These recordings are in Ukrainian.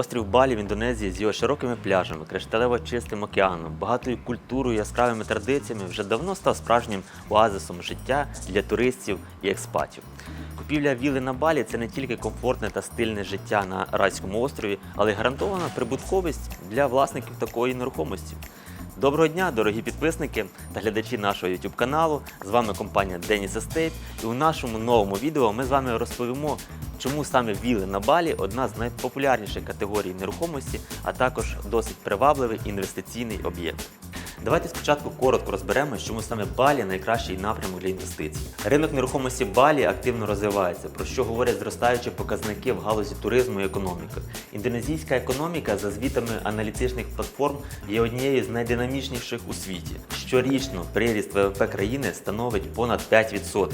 Острів Балі в Індонезії з його широкими пляжами, кришталево чистим океаном, багатою культурою, яскравими традиціями вже давно став справжнім оазисом життя для туристів і експатів. Купівля віли на Балі це не тільки комфортне та стильне життя на райському острові, але й гарантована прибутковість для власників такої нерухомості. Доброго дня, дорогі підписники та глядачі нашого YouTube каналу. З вами компанія Dennis Estate. І у нашому новому відео ми з вами розповімо, чому саме віли на Балі одна з найпопулярніших категорій нерухомості, а також досить привабливий інвестиційний об'єкт. Давайте спочатку коротко розберемо, чому саме Балі найкращий напрямок для інвестицій. Ринок нерухомості Балі активно розвивається, про що говорять зростаючі показники в галузі туризму і економіки. Індонезійська економіка, за звітами аналітичних платформ, є однією з найдинамічніших у світі. Щорічно приріст ВВП країни становить понад 5%.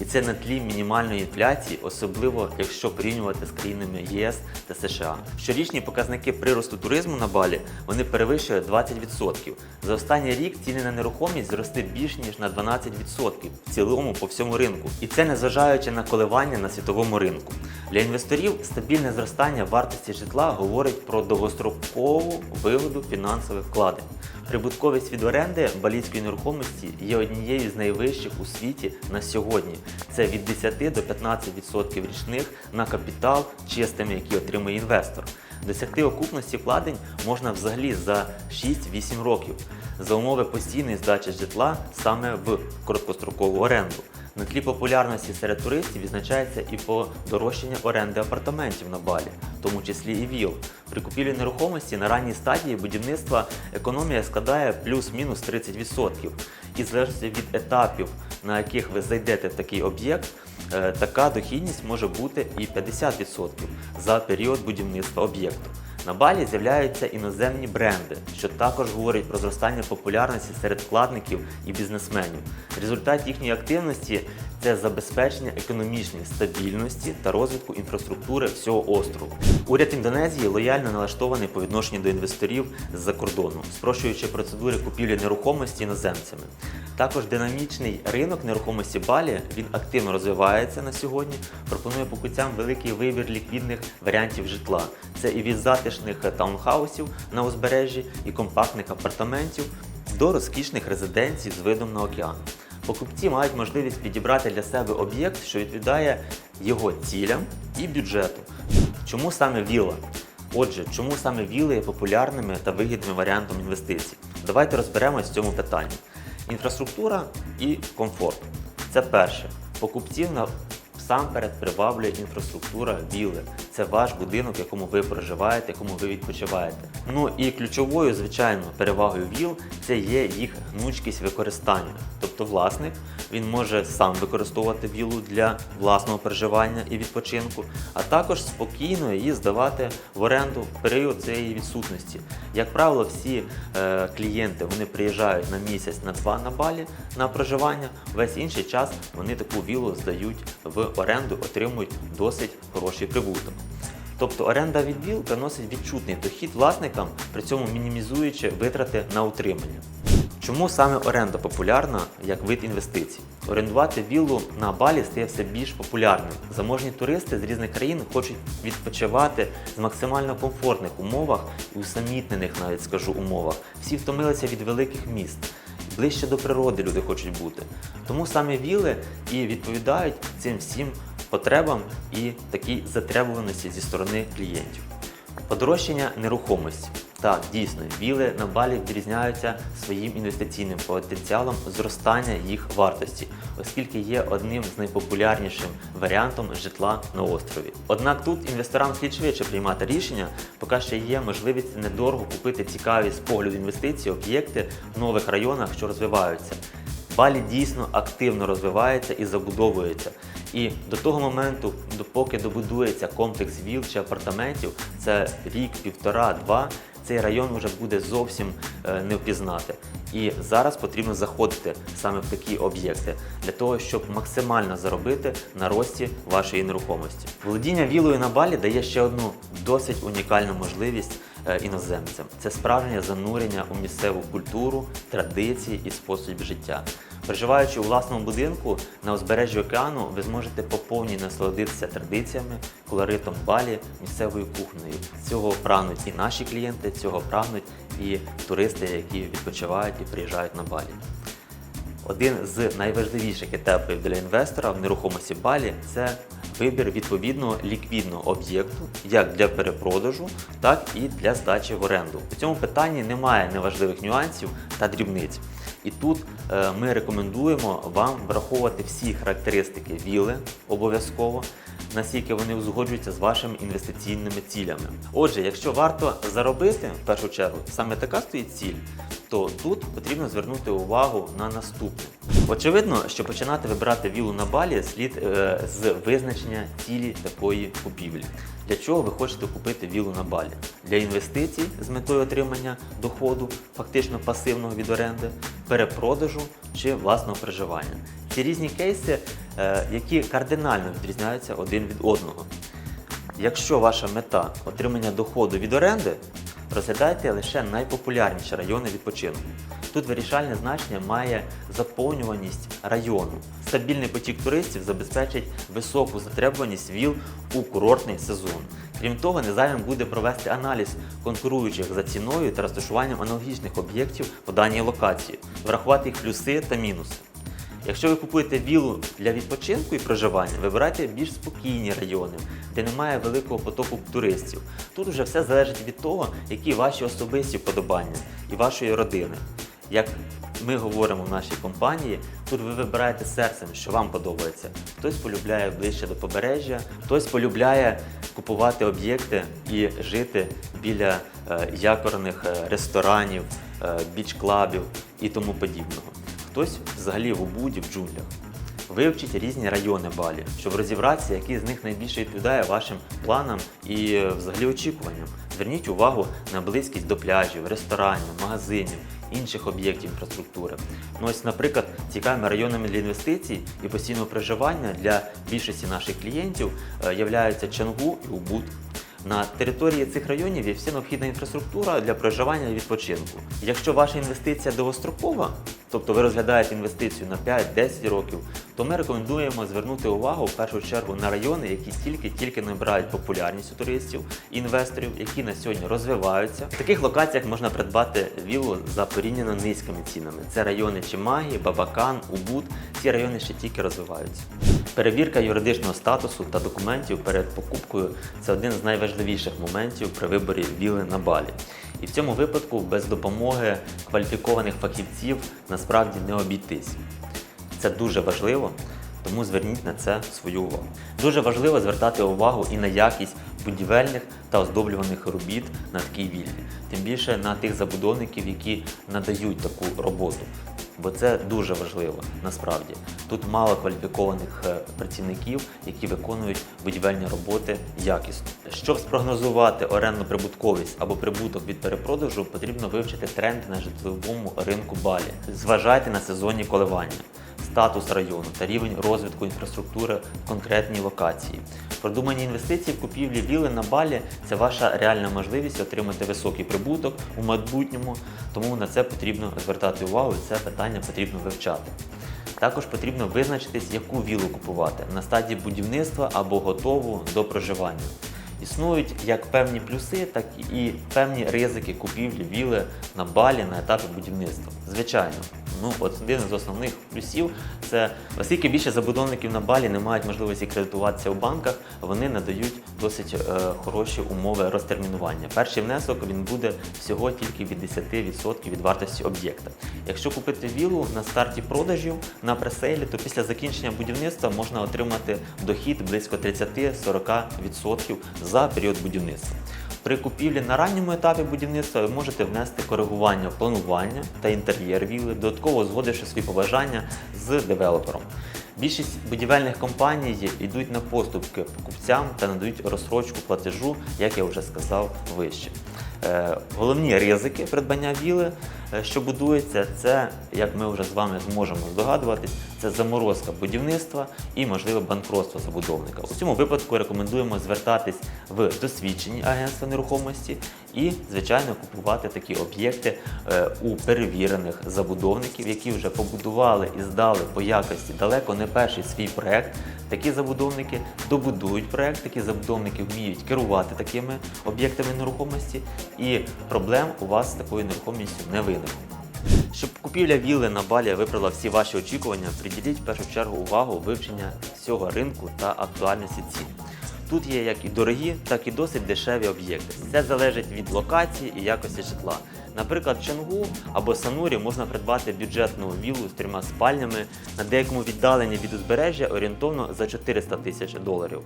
І це на тлі мінімальної інфляції, особливо якщо порівнювати з країнами єС та США. Щорічні показники приросту туризму на Балі вони перевищують 20%. За останній рік ціни на нерухомість зросли більш ніж на 12% в цілому по всьому ринку. І це незважаючи на коливання на світовому ринку. Для інвесторів стабільне зростання вартості житла говорить про довгострокову вигоду фінансових вкладень. Прибутковість від оренди балійської нерухомості є однією з найвищих у світі на сьогодні. Це від 10 до 15% річних на капітал чистими, які отримує інвестор. Досягти окупності вкладень можна взагалі за 6-8 років за умови постійної здачі житла саме в короткострокову оренду. На тлі популярності серед туристів відзначається і подорожчання оренди апартаментів на Балі, в тому числі і віл. При купівлі нерухомості на ранній стадії будівництва економія складає плюс-мінус 30%. І залежно від етапів, на яких ви зайдете в такий об'єкт, е, така дохідність може бути і 50% за період будівництва об'єкту. На Балі з'являються іноземні бренди, що також говорить про зростання популярності серед вкладників і бізнесменів. Результат їхньої активності це забезпечення економічної стабільності та розвитку інфраструктури всього острову. Уряд Індонезії лояльно налаштований по відношенню до інвесторів з-за кордону, спрощуючи процедури купівлі нерухомості іноземцями. Також динамічний ринок нерухомості Балі він активно розвивається на сьогодні. Пропонує покупцям великий вибір ліквідних варіантів житла. Це і від затишних таунхаусів на узбережжі і компактних апартаментів до розкішних резиденцій з видом на океан. Покупці мають можливість підібрати для себе об'єкт, що відповідає його цілям і бюджету. Чому саме вілла? Отже, чому саме віли є популярними та вигідним варіантом інвестицій? Давайте розберемось в цьому питанні. Інфраструктура і комфорт. Це перше. Покупців насамперед приваблює інфраструктура вілли. Це ваш будинок, в якому ви проживаєте, в якому ви відпочиваєте. Ну і ключовою, звичайно, перевагою віл це є їх гнучкість використання. Тобто власник він може сам використовувати вілу для власного проживання і відпочинку, а також спокійно її здавати в оренду в період цієї відсутності. Як правило, всі е, клієнти вони приїжджають на місяць на два на балі на проживання. Весь інший час вони таку вілу здають в оренду, отримують досить хороший прибуток. Тобто оренда від віл приносить відчутний дохід власникам, при цьому мінімізуючи витрати на утримання. Чому саме оренда популярна як вид інвестицій? Орендувати віллу на Балі стає все більш популярним. Заможні туристи з різних країн хочуть відпочивати з максимально комфортних умовах і усамітнених, навіть скажу, умовах. Всі втомилися від великих міст. Ближче до природи люди хочуть бути. Тому саме віли і відповідають цим всім потребам і такій затребуваності зі сторони клієнтів. Подорожчання нерухомості. Так, дійсно, віли на балі відрізняються своїм інвестиційним потенціалом зростання їх вартості, оскільки є одним з найпопулярнішим варіантом житла на острові. Однак тут інвесторам слід швидше приймати рішення, поки ще є можливість недорого купити цікаві з погляду інвестицій об'єкти в нових районах, що розвиваються. Балі дійсно активно розвивається і забудовується. І до того моменту, допоки добудується комплекс віл чи апартаментів, це рік, півтора, два, цей район вже буде зовсім е, не впізнати. І зараз потрібно заходити саме в такі об'єкти для того, щоб максимально заробити на рості вашої нерухомості. Володіння вілою на балі дає ще одну досить унікальну можливість е, іноземцям. Це справжнє занурення у місцеву культуру, традиції і спосіб життя. Проживаючи у власному будинку на узбережжі океану, ви зможете по повній насолодитися традиціями, колоритом балі, місцевою кухнею. Цього прагнуть і наші клієнти, цього прагнуть і туристи, які відпочивають і приїжджають на балі. Один з найважливіших етапів для інвестора в нерухомості Балі це вибір відповідного ліквідного об'єкту як для перепродажу, так і для здачі в оренду. У цьому питанні немає неважливих нюансів та дрібниць. І тут е, ми рекомендуємо вам враховувати всі характеристики віли обов'язково, наскільки вони узгоджуються з вашими інвестиційними цілями. Отже, якщо варто заробити в першу чергу, саме така стоїть ціль, то тут потрібно звернути увагу на наступне. Очевидно, що починати вибирати вілу на балі слід е, з визначення цілі такої купівлі. Для чого ви хочете купити вілу на балі? Для інвестицій з метою отримання доходу, фактично пасивного від оренди, перепродажу чи власного проживання. Ці різні кейси, е, які кардинально відрізняються один від одного. Якщо ваша мета отримання доходу від оренди, розглядайте лише найпопулярніші райони відпочинку. Тут вирішальне значення має заповнюваність району. Стабільний потік туристів забезпечить високу затребуваність віл у курортний сезон. Крім того, незайвим буде провести аналіз конкуруючих за ціною та розташуванням аналогічних об'єктів по даній локації, врахувати їх плюси та мінуси. Якщо ви купуєте вілу для відпочинку і проживання, вибирайте більш спокійні райони, де немає великого потоку туристів. Тут вже все залежить від того, які ваші особисті вподобання і вашої родини. Як ми говоримо в нашій компанії, тут ви вибираєте серцем, що вам подобається. Хтось полюбляє ближче до побережжя, хтось полюбляє купувати об'єкти і жити біля е, якорних е, ресторанів, е, біч-клабів і тому подібного. Хтось взагалі в Убуді, в джунглях. Вивчіть різні райони Балі, щоб розібратися, який з них найбільше відповідає вашим планам і е, взагалі очікуванням. Зверніть увагу на близькість до пляжів, ресторанів, магазинів, інших об'єктів інфраструктури. Ну ось, наприклад, цікавими районами для інвестицій і постійного проживання для більшості наших клієнтів е, являються Чангу і Убуд. На території цих районів є вся необхідна інфраструктура для проживання і відпочинку. Якщо ваша інвестиція довгострокова, тобто ви розглядаєте інвестицію на 5-10 років, то ми рекомендуємо звернути увагу в першу чергу на райони, які тільки-тільки набирають популярність у туристів, інвесторів, які на сьогодні розвиваються. В таких локаціях можна придбати віллу за порівняно низькими цінами. Це райони Чимагі, Бабакан, Убуд. Ці райони ще тільки розвиваються. Перевірка юридичного статусу та документів перед покупкою це один з найважливіших моментів при виборі віли на балі. І в цьому випадку без допомоги кваліфікованих фахівців насправді не обійтись. Це дуже важливо, тому зверніть на це свою увагу. Дуже важливо звертати увагу і на якість будівельних та оздоблюваних робіт на такій віллі, тим більше на тих забудовників, які надають таку роботу. Бо це дуже важливо насправді. Тут мало кваліфікованих е, працівників, які виконують будівельні роботи якісно. Щоб спрогнозувати орендну прибутковість або прибуток від перепродажу, потрібно вивчити тренд на житловому ринку Балі. Зважайте на сезонні коливання, статус району та рівень розвитку інфраструктури в конкретній локації. Продумані інвестиції в купівлі віли на Балі це ваша реальна можливість отримати високий прибуток у майбутньому, тому на це потрібно звертати увагу і це питання потрібно вивчати. Також потрібно визначитись, яку вілу купувати на стадії будівництва або готову до проживання. Існують як певні плюси, так і певні ризики купівлі віли на балі на етапі будівництва. Звичайно, ну от один з основних плюсів це оскільки більше забудовників на балі не мають можливості кредитуватися у банках, вони надають досить е, хороші умови розтермінування. Перший внесок він буде всього тільки від 10% від вартості об'єкта. Якщо купити вілу на старті продажів на пресейлі, то після закінчення будівництва можна отримати дохід близько 30-40% за період будівництва. При купівлі на ранньому етапі будівництва ви можете внести коригування планування та інтер'єр вілли, додатково згодивши свої побажання з девелопером. Більшість будівельних компаній йдуть на поступки покупцям та надають розсрочку платежу, як я вже сказав вище. Е, Головні ризики придбання віли, е, що будується, це, як ми вже з вами зможемо здогадуватись, це заморозка будівництва і можливе банкротство забудовника. У цьому випадку рекомендуємо звертатись в досвідчені агентства нерухомості і, звичайно, купувати такі об'єкти е, у перевірених забудовників, які вже побудували і здали по якості далеко не перший свій проект. Такі забудовники добудують проект, такі забудовники вміють керувати такими об'єктами нерухомості, і проблем у вас з такою нерухомістю не виникне. Щоб купівля вілли на балі виправила всі ваші очікування, приділіть в першу чергу увагу вивчення всього ринку та актуальності цін. Тут є як і дорогі, так і досить дешеві об'єкти. Це залежить від локації і якості житла. Наприклад, в Чонгу або Санурі можна придбати бюджетну віллу з трьома спальнями на деякому віддаленні від узбережжя орієнтовно за 400 тисяч доларів.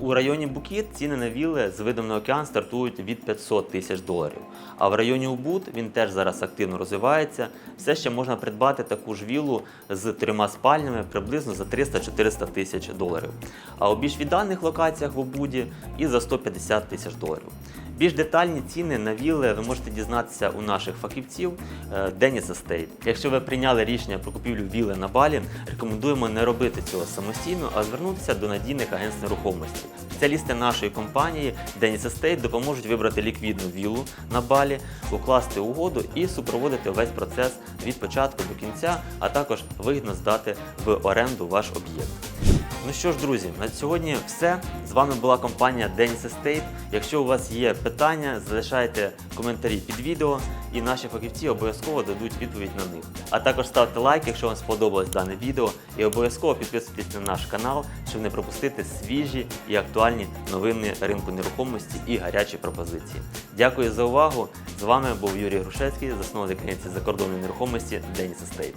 У районі Букіт ціни на вілли з видом на океан стартують від 500 тисяч доларів. А в районі Убуд він теж зараз активно розвивається. Все ще можна придбати таку ж віллу з трьома спальнями приблизно за 300-400 тисяч доларів. А у більш віддалених локаціях в Убуді і за 150 тисяч доларів. Більш детальні ціни на вілли ви можете дізнатися у наших фахівців е, Dennis Якщо ви прийняли рішення про купівлю вілли на Балі, рекомендуємо не робити цього самостійно, а звернутися до надійних агентств нерухомості. Спеціалісти нашої компанії Dennis Estate допоможуть вибрати ліквідну віллу на Балі, укласти угоду і супроводити весь процес від початку до кінця, а також вигідно здати в оренду ваш об'єкт. Ну що ж, друзі, на сьогодні все. З вами була компанія Dennis Estate. Якщо у вас є питання, залишайте коментарі під відео, і наші фахівці обов'язково дадуть відповідь на них. А також ставте лайк, якщо вам сподобалось дане відео, і обов'язково підписуйтесь на наш канал, щоб не пропустити свіжі і актуальні новини ринку нерухомості і гарячі пропозиції. Дякую за увагу. З вами був Юрій Грушецький, засновник агенції закордонної нерухомості Dennis Estate.